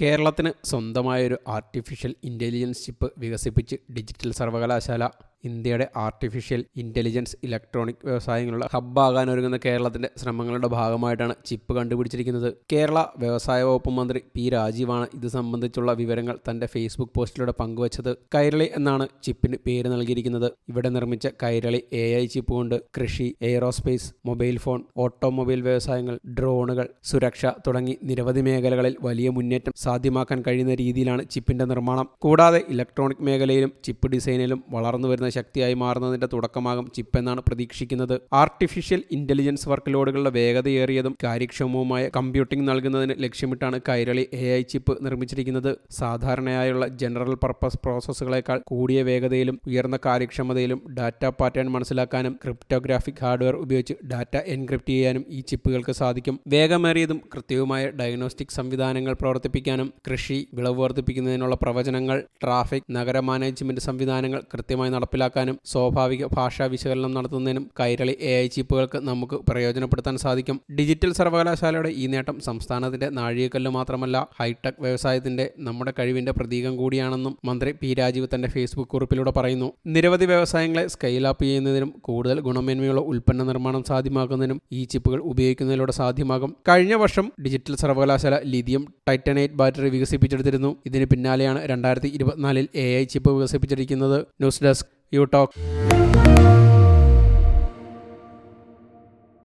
കേരളത്തിന് സ്വന്തമായൊരു artificial intelligence chip വികസിപ്പിച്ച് ഡിജിറ്റൽ സർവകലാശാല ഇന്ത്യയുടെ ആർട്ടിഫിഷ്യൽ ഇന്റലിജൻസ് ഇലക്ട്രോണിക് വ്യവസായങ്ങളുടെ ഹബ്ബാകാനൊരുങ്ങുന്ന കേരളത്തിന്റെ ശ്രമങ്ങളുടെ ഭാഗമായിട്ടാണ് ചിപ്പ് കണ്ടുപിടിച്ചിരിക്കുന്നത്. കേരള വ്യവസായ വകുപ്പ് മന്ത്രി പി രാജീവാണ് ഇത് സംബന്ധിച്ചുള്ള വിവരങ്ങൾ തന്റെ ഫേസ്ബുക്ക് പോസ്റ്റിലൂടെ പങ്കുവച്ചത്. കൈരളി എന്നാണ് ചിപ്പിന് പേര് നൽകിയിരിക്കുന്നത്. ഇവിടെ നിർമ്മിച്ച കൈരളി എ ഐ ചിപ്പ് കൊണ്ട് കൃഷി എയ്റോസ്പേസ് മൊബൈൽ ഫോൺ ഓട്ടോമൊബൈൽ വ്യവസായങ്ങൾ ഡ്രോണുകൾ സുരക്ഷ തുടങ്ങി നിരവധി മേഖലകളിൽ വലിയ മുന്നേറ്റം സാധ്യമാക്കാൻ കഴിയുന്ന രീതിയിലാണ് ചിപ്പിന്റെ നിർമ്മാണം. കൂടാതെ ഇലക്ട്രോണിക് മേഖലയിലും ചിപ്പ് ഡിസൈനിലും വളർന്നു വരുന്ന ശക്തിയായി മാറുന്നതിന്റെ തുടക്കമാകും ചിപ്പ് എന്നാണ് പ്രതീക്ഷിക്കുന്നത്. ആർട്ടിഫിഷ്യൽ ഇന്റലിജൻസ് വർക്ക് ലോഡുകളുടെ വേഗതയേറിയതും കാര്യക്ഷമവുമായ കമ്പ്യൂട്ടിംഗ് നൽകുന്നതിന് ലക്ഷ്യമിട്ടാണ് കൈരളി എ ഐ ചിപ്പ് നിർമ്മിച്ചിരിക്കുന്നത്. സാധാരണയായുള്ള ജനറൽ പർപ്പസ് പ്രോസസ്സുകളേക്കാൾ കൂടിയ വേഗതയിലും ഉയർന്ന കാര്യക്ഷമതയിലും ഡാറ്റ പാറ്റേൺ മനസ്സിലാക്കാനും ക്രിപ്റ്റോഗ്രാഫിക് ഹാർഡ്വെയർ ഉപയോഗിച്ച് ഡാറ്റ എൻക്രിപ്റ്റ് ചെയ്യാനും ഈ ചിപ്പുകൾക്ക് സാധിക്കും. വേഗമേറിയതും കൃത്യവുമായ ഡയഗ്നോസ്റ്റിക് സംവിധാനങ്ങൾ പ്രവർത്തിപ്പിക്കാനും കൃഷി വിളവ് വർദ്ധിപ്പിക്കുന്നതിനുള്ള പ്രവചനങ്ങൾ ട്രാഫിക് നഗര മാനേജ്മെന്റ് സംവിധാനങ്ങൾ കൃത്യമായി നടപ്പിലാക്കാനും സ്വാഭാവിക ഭാഷാ വിശകലനം നടത്തുന്നതിനും കൈരളി എ ഐ ചിപ്പുകൾക്ക് നമുക്ക് പ്രയോജനപ്പെടുത്താൻ സാധിക്കും. ഡിജിറ്റൽ സർവകലാശാലയുടെ ഈ നേട്ടം സംസ്ഥാനത്തിന്റെ നാഴികക്കല്ല് മാത്രമല്ല ഹൈടെക് വ്യവസായത്തിന്റെ നമ്മുടെ കഴിവിന്റെ പ്രതീകം കൂടിയാണെന്നും മന്ത്രി പി രാജീവ് തന്റെ ഫേസ്ബുക്ക് കുറിപ്പിലൂടെ പറയുന്നു. നിരവധി വ്യവസായങ്ങളെ സ്കെയിൽ അപ്പ് ചെയ്യുന്നതിനും കൂടുതൽ ഗുണമേന്മയുള്ള ഉൽപ്പന്ന നിർമ്മാണം സാധ്യമാക്കുന്നതിനും ഈ ചിപ്പുകൾ ഉപയോഗിക്കുന്നതിലൂടെ സാധ്യമാകും. കഴിഞ്ഞ വർഷം ഡിജിറ്റൽ സർവകലാശാല ലിഥിയം ടൈറ്റനേറ്റ് ബാറ്ററി വികസിപ്പിച്ചെടുത്തിരുന്നു. ഇതിന് പിന്നാലെയാണ് രണ്ടായിരത്തി ഇരുപത്തിനാലിൽ എ ഐ ചിപ്പ് വികസിപ്പിച്ചിരിക്കുന്നത് ന്യൂസ് ഡെസ്ക് you talk.